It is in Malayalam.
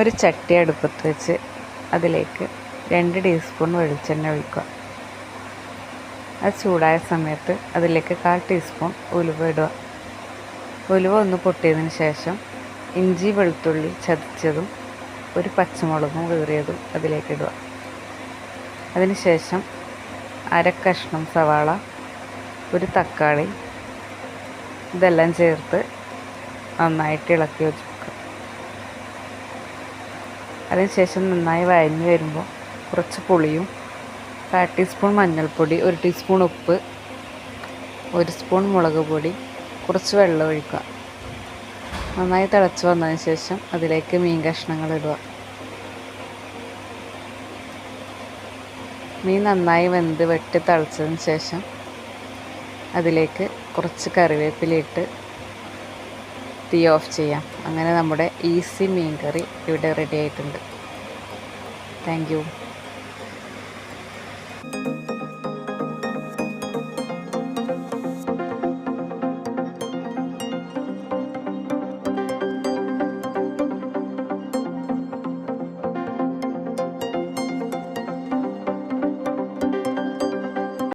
ഒരു ചട്ടി അടുപ്പത്ത് വെച്ച് അതിലേക്ക് രണ്ട് ടീസ്പൂൺ വെളിച്ചെണ്ണ ഒഴിക്കുക. അത് ചൂടായ സമയത്ത് അതിലേക്ക് കാൽ ടീസ്പൂൺ ഉലുവ ഇടുക. ഉലുവ ഒന്ന് പൊട്ടിയതിന് ശേഷം ഇഞ്ചി വെളുത്തുള്ളി ചതച്ചതും ഒരു പച്ചമുളകും കീറിയതും അതിലേക്ക് ഇടുക. അതിനുശേഷം അര കഷ്ണം സവാള ഒരു തക്കാളി ഇതെല്ലാം ചേർത്ത് നന്നായിട്ട് ഇളക്കി വെക്കുക അതിനുശേഷം നന്നായി വഴഞ്ഞ് വരുമ്പോൾ കുറച്ച് പുളിയും കാൽ ടീസ്പൂൺ മഞ്ഞൾപ്പൊടി ഒരു ടീസ്പൂൺ ഉപ്പ് ഒരു സ്പൂൺ മുളക് പൊടി കുറച്ച് വെള്ളം ഒഴിക്കുക. നന്നായി തിളച്ച് വന്നതിന് ശേഷം അതിലേക്ക് മീൻ കഷ്ണങ്ങൾ ഇടുക. മീൻ നന്നായി വെന്ത് വെട്ടി തിളച്ചതിന് ശേഷം അതിലേക്ക് കുറച്ച് കറിവേപ്പില ഇട്ട് തീ ഓഫ് ചെയ്യാം. അങ്ങനെ നമ്മുടെ ഈസി മീൻ കറി ഇവിടെ റെഡി ആയിട്ടുണ്ട്. താങ്ക്